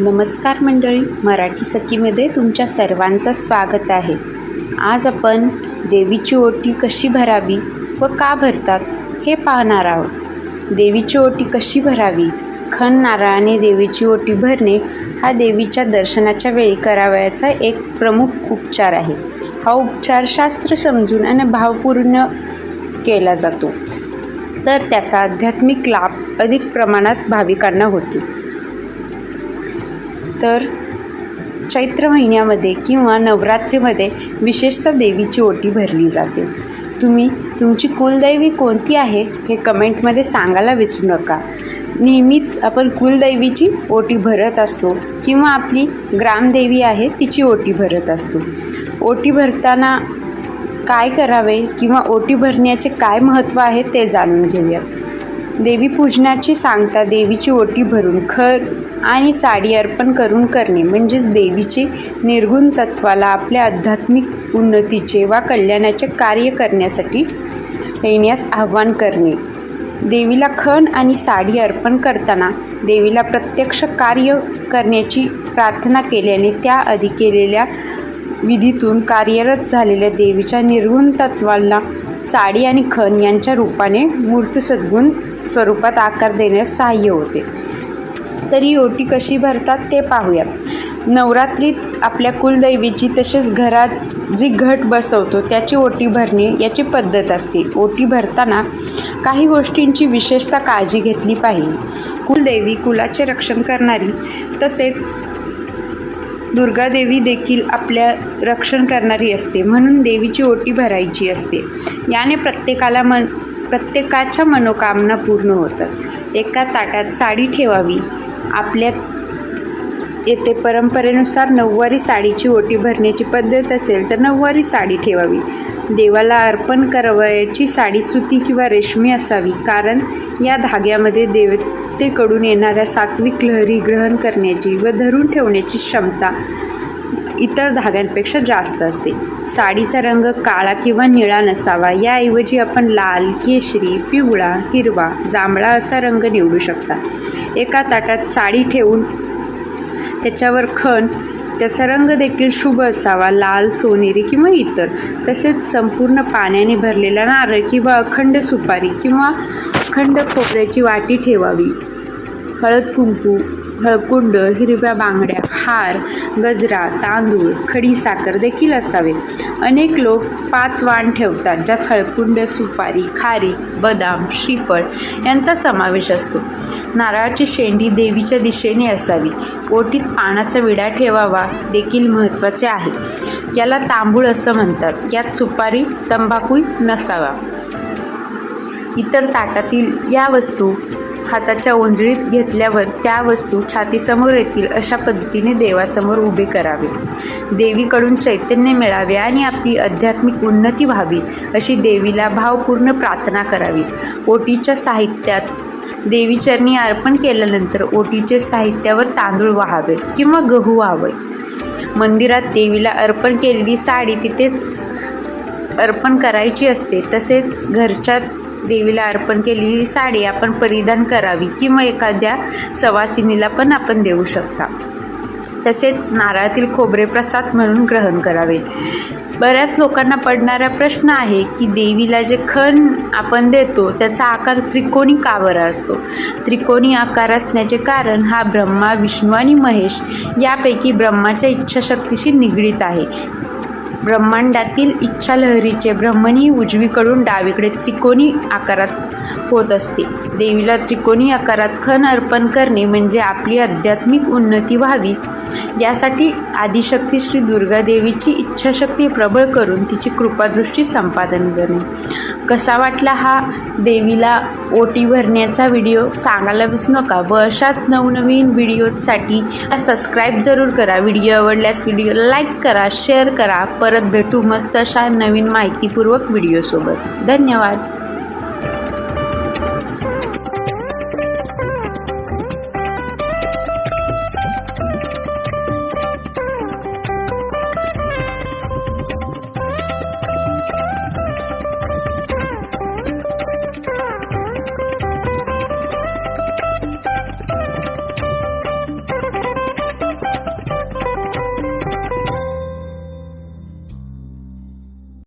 नमस्कार मंडळी मराठी सखीमध्ये तुमच्या सर्वांचं स्वागत आहे. आज आपण देवीची ओटी कशी भरावी व का भरतात हे पाहणार आहोत. देवीची ओटी कशी भरावी? खण नारळाने देवीची ओटी भरणे हा देवीच्या दर्शनाच्या वेळी करावयाचा एक प्रमुख उपचार आहे. हा उपचार शास्त्र समजून आणि भावपूर्ण केला जातो. तर त्याचा आध्यात्मिक लाभ अधिक प्रमाणात भाविकांना होतो. तर चैत्र महिन्यामध्ये किंवा नवरात्रीमध्ये विशेषतः देवीची ओटी भरली जाते. तुम्ही तुमची कुलदैवी कोणती आहे हे कमेंटमध्ये सांगायला विसरू नका. नेहमीच आपण कुलदैवीची ओटी भरत असतो किंवा आपली ग्रामदेवी आहे तिची ओटी भरत असतो. ओटी भरताना काय करावे किंवा ओटी भरण्याचे काय महत्त्व आहे ते जाणून घेऊयात. देवी पूजनाची सांगता देवीची ओटी भरून खर आणि साडी अर्पण करून करणे म्हणजेच देवीचे निर्गुण तत्वाला आपल्या आध्यात्मिक उन्नतीचे वा कल्याणाचे कार्य करण्यासाठी येण्यास आव्हान करणे. देवीला खण आणि साडी अर्पण करताना देवीला प्रत्यक्ष कार्य करण्याची प्रार्थना केल्याने त्या आधी केलेल्या विधीतून कार्यरत झालेल्या देवीच्या निर्गुण तत्वाला साडी आणि खण यांच्या रूपाने मूर्त सद्गुण स्वरूपात आकार देण्यास सहाय्य होते. तरी ओटी कशी भरतात ते पाहूयात. नवरात्रीत आपल्या कुलदैवीची तसेच घरात जी घट बसवतो त्याची ओटी भरणे याची पद्धत असते. ओटी भरताना काही गोष्टींची विशेषतः काळजी घेतली पाहिजे. कुलदेवी कुलाचे रक्षण करणारी तसेच दुर्गादेवी देखील आपल्या रक्षण करणारी असते. म्हणून देवीची ओटी भरायची असते. याने प्रत्येकाला मन प्रत्येकाच्या मनोकामना पूर्ण होतात. एका ताटात साडी ठेवावी. आपल्या येथे परंपरेनुसार नऊवारी साडीची ओटी भरण्याची पद्धत असेल तर नऊवारी साडी ठेवावी. देवाला अर्पण करावयाची साडी सुती किंवा रेशमी असावी. कारण या धाग्यामध्ये देवतेकडून येणाऱ्या सात्विक लहरी ग्रहण करण्याची व धरून ठेवण्याची क्षमता इतर धाग्यांपेक्षा जास्त असते. साडीचा रंग काळा किंवा निळा नसावा याऐवजी आपण लाल केशरी पिवळा हिरवा जांभळा असा रंग निवडू शकता. एका ताटात साडी ठेवून त्याच्यावर खण त्याचा रंग देखील शुभ असावा लाल सोनेरी किंवा इतर. तसेच संपूर्ण पाण्याने भरलेला नारळ किंवा अखंड सुपारी किंवा अखंड खोबऱ्याची वाटी ठेवावी. हळद कुंकू हळकुंड हिरव्या बांगड्या हार गजरा तांदूळ खडी साखर देखील असावे. अनेक लोक पाच वाण ठेवतात ज्यात हळकुंड सुपारी खारी बदाम श्रीफळ यांचा समावेश असतो. नारळाची शेंडी देवीच्या दिशेने असावी. ओटीत पानाचा विडा ठेवावा देखील महत्त्वाचे आहे. याला तांबूळ असं म्हणतात. यात सुपारी तंबाखू नसावा. इतर ताटातील या वस्तू हाताच्या ओंजळीत घेतल्यावर त्या वस्तू छातीसमोर येतील अशा पद्धतीने देवासमोर उभे करावे. देवीकडून चैतन्य मिळावे आणि आपली आध्यात्मिक उन्नती व्हावी अशी देवीला भावपूर्ण प्रार्थना करावी. ओटीच्या साहित्यात देवीचरणी अर्पण केल्यानंतर ओटीचे साहित्यावर तांदूळ व्हावे किंवा गहू व्हावे. मंदिरात देवीला अर्पण केलेली साडी तिथेच अर्पण करायची असते तसेच घरच्या देवीला अर्पण केलेली साडी आपण परिधान करावी किंवा एखाद्या सवासिनीला पण आपण देऊ शकता. तसेच नारळातील खोबरे प्रसाद म्हणून ग्रहण करावे. बऱ्याच लोकांना पडणारा प्रश्न आहे की देवीला जे खण आपण देतो त्याचा आकार त्रिकोणी का बरा असतो? त्रिकोणी आकार असण्याचे कारण हा ब्रह्मा विष्णू आणि महेश यापैकी ब्रह्माच्या इच्छाशक्तीशी निगडीत आहे. ब्रह्मांडातील इच्छा लहरीचे ब्रह्मणी उजवीकडून डावीकडे त्रिकोणी आकारात होत असते. देवीला त्रिकोणी आकारात खण अर्पण करणे म्हणजे आपली आध्यात्मिक उन्नती व्हावी. यासाठी आदिशक्ती श्री दुर्गा देवीची इच्छाशक्ती प्रबळ करून तिची कृपादृष्टी संपादन करणे. कसा वाटला हा देवीला ओटी भरण्याचा व्हिडिओ सांगायला विसरू नका. व अशाच नवनवीन व्हिडिओसाठी सबस्क्राईब जरूर करा. व्हिडिओ आवडल्यास व्हिडिओला लाईक करा शेअर करा. परत भेटू मस्त अशा नवीन माहितीपूर्वक व्हिडिओसोबत. धन्यवाद.